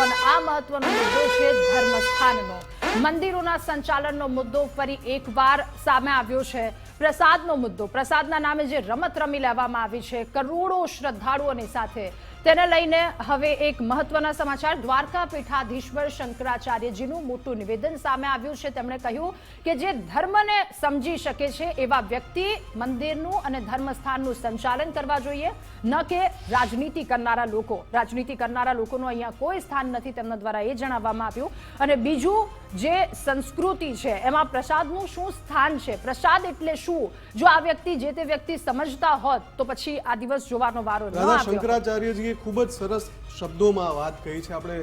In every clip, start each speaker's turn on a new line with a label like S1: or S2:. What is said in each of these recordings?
S1: અને આ મહત્વનો મુદ્દો છે ધર્મસ્થાનનો. મંદિરોના સંચાલનનો મુદ્દો ફરી એકવાર સામે આવ્યો છે. પ્રસાદનો મુદ્દો. પ્રસાદના નામે જે રમત રમી લેવામાં આવી છે. કરોડો શ્રદ્ધાળુઓની સાથે તેને લઈને હવે એક મહત્વના સમાચાર. દ્વારકા પીઠાધીશ્વર શંકરાચાર્યજીનું મોટું નિવેદન સામે આવ્યું છે. તેમણે કહ્યું કે જે ધર્મને સમજી શકે છે એવા વ્યક્તિ મંદિરનું અને ધર્મસ્થાનનું સંચાલન કરવા જોઈએ. ન કે રાજનીતિ કરનારા લોકો. રાજનીતિ કરનારા લોકોનું અહીંયા કોઈ સ્થાન નથી તેમના દ્વારા એ જણાવવામાં આવ્યું. અને બીજું જે સંસ્કૃતિ છે એમાં પ્રસાદનું શું સ્થાન છે? પ્રસાદ એટલે શું? જો આ વ્યક્તિ જે તે વ્યક્તિ સમજતા હોત તો પછી આ દિવસ જોવાનો વારો ન આવ્યો.
S2: શંકરાચાર્યજીએ खूब सरस शब्दों में बात कही है अपने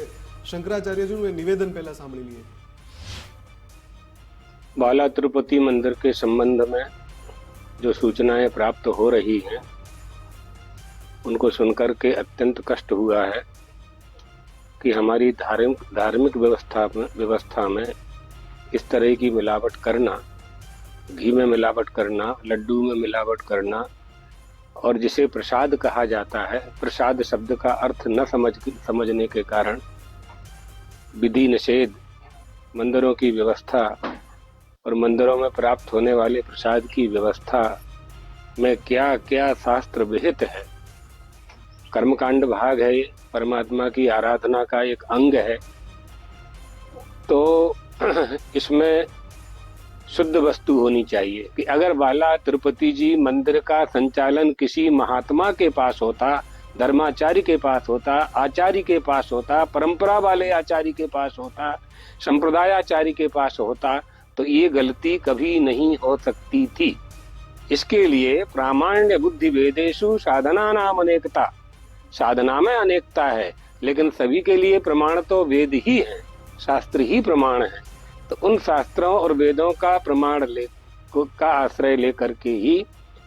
S2: शंकराचार्य जी निवेदन पहला सांभी लीए
S3: बाला तिरुपति मंदिर के संबंध में जो सूचनाएँ प्राप्त हो रही हैं उनको सुनकर के अत्यंत कष्ट हुआ है कि हमारी धार्मिक धार्मिक व्यवस्था में व्यवस्था में इस तरह की मिलावट करना घी में मिलावट करना लड्डू में मिलावट करना और जिसे प्रसाद कहा जाता है, प्रसाद शब्द का अर्थ न समझ समझने के कारण विधि निषेध, मंदिरों की व्यवस्था और मंदिरों में प्राप्त होने वाले प्रसाद की व्यवस्था में क्या क्या शास्त्र विहित है? कर्मकांड भाग है, परमात्मा की आराधना का एक अंग है। तो इसमें शुद्ध वस्तु होनी चाहिए। कि अगर बाला तिरुपति जी मंदिर का संचालन किसी महात्मा के पास होता, धर्माचार्य के पास होता, आचार्य के पास होता, परंपरा वाले आचार्य के पास होता, संप्रदायाचार्य के पास होता तो ये गलती कभी नहीं हो सकती थी। इसके लिए प्रामाण्य बुद्धि वेदेशु साधना नाम अनेकता। साधना में अनेकता है, लेकिन सभी के लिए प्रमाण तो वेद ही है, शास्त्र ही प्रमाण है। तो उन शास्त्रों और वेदों का प्रमाण ले को- का आश्रय लेकर के ही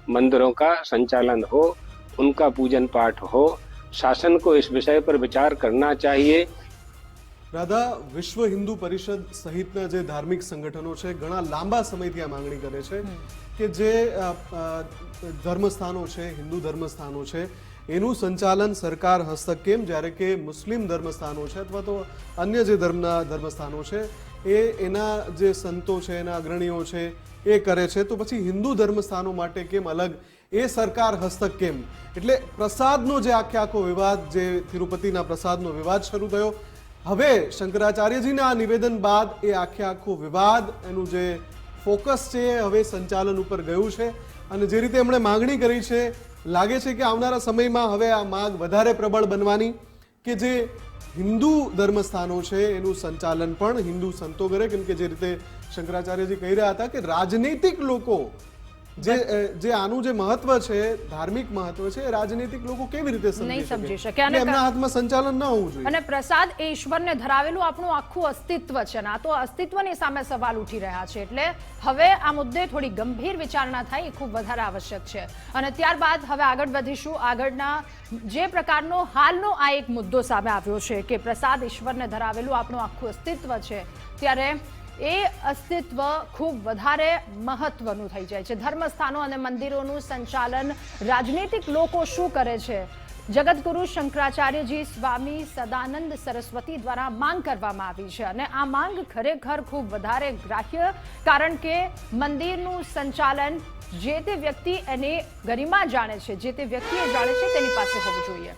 S3: मंदिरों का संचालन हो उनका पूजन पाठ हो शासन को इस विषय पर विचार करना चाहिए
S2: દાદા વિશ્વ હિન્દુ પરિષદ સહિતના જે ધાર્મિક સંગઠનો છે ઘણા લાંબા સમયથી આ માંગણી કરે છે કે જે અ, અ, ધર્મસ્થાનો છે હિન્દુ ધર્મસ્થાનો છે એનું સંચાલન સરકાર હસ્તક કેમ જ્યારે કે મુસ્લિમ ધર્મસ્થાનો છે અથવા તો અન્ય જે ધર્મના ધર્મસ્થાનો છે, એ એના જે સંતો છે, એના અગ્રણીઓ છે, એ કરે છે. તો પછી હિન્દુ ધર્મસ્થાનો માટે કેમ અલગ? એ સરકાર હસ્તક કેમ એટલે પ્રસાદનો જે આખે આખો વિવાદ, જે તિરુપતિના પ્રસાદનો વિવાદ શરૂ થયો. હવે શંકરાચાર્યજીના આ નિવેદન બાદ એ આખે આખો વિવાદ, એનું જે ફોકસ છે, હવે સંચાલન ઉપર ગયું છે અને જે રીતે એમણે માગણી કરી છે, લાગે છે કે આવનારા સમયમાં હવે આ માગ વધારે પ્રબળ બનવાની કે જે હિન્દુ ધર્મસ્થાનો છે, એનું સંચાલન પણ હિન્દુ સંતો કરે, કેમ કે જે રીતે શંકરાચાર્યજી કહી રહ્યા હતા કે રાજનૈતિક લોકો જે જે આનું જે મહત્વ છે ધાર્મિક મહત્વ છે રાજનીતિક લોકો કેવી રીતે
S1: નહીં સમજી. શકે. અને
S2: એમના હાથમાં સંચાલન ન હોવું જોઈએ.
S1: અને પ્રસાદ એ ઈશ્વરને ધરાવેલું આપણું આખું અસ્તિત્વ છે ને આ તો અસ્તિત્વની સામે સવાલ ઉઠી રહ્યા છે. એટલે હવે આ મુદ્દે થોડી ગંભીર વિચારણા થાય એ ખૂબ વધારે આવશ્યક છે. અને ત્યારબાદ હવે આગળ વધીશું. આગળના જે પ્રકારનો હાલનો આ એક મુદ્દો સામે આવ્યો છે કે પ્રસાદ ઈશ્વરને ધરાવેલું આપણું આખું અસ્તિત્વ છે ત્યારે એ અસ્તિત્વ ખૂબ વધારે મહત્વનું થઈ જાય છે. ધર્મસ્થાનો અને મંદિરોનું સંચાલન રાજનીતિક લોકો શું કરે છે? જગતગુરુ શંકરાચાર્યજી સ્વામી સદાનંદ સરસ્વતી દ્વારા માંગ કરવામાં આવી છે અને આ માંગ ખરેખર ખૂબ વધારે ગ્રાહ્ય કારણ કે મંદિરનું સંચાલન જે તે વ્યક્તિ એની ગરિમા જાણે છે, જે તે વ્યક્તિએ જાણે છે તેની પાસે હોવું જોઈએ.